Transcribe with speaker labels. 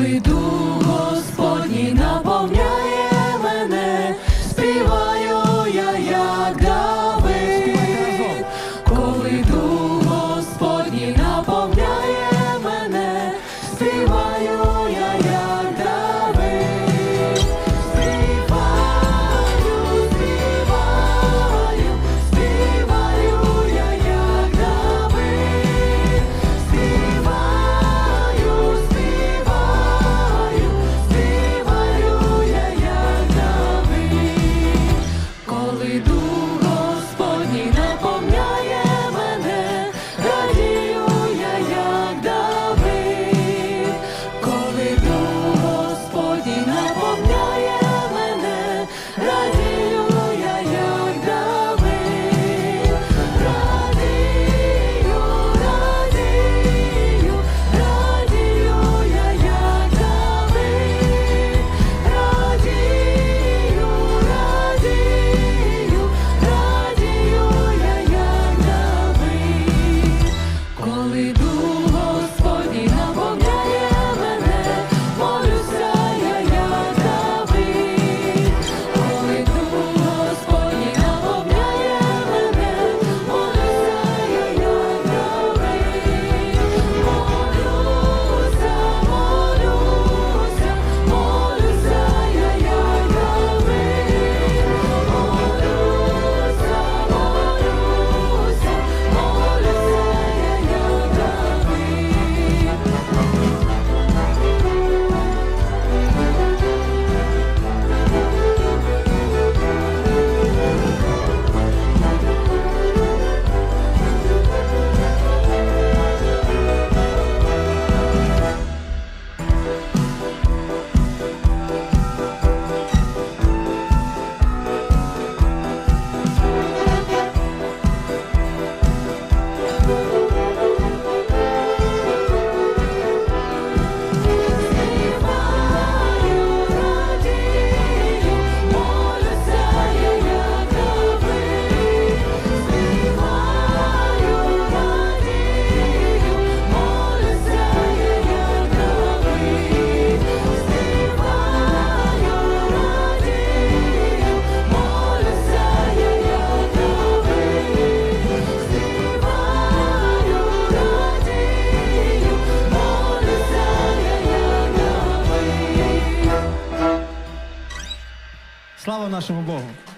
Speaker 1: Коли Слава нашому Богу!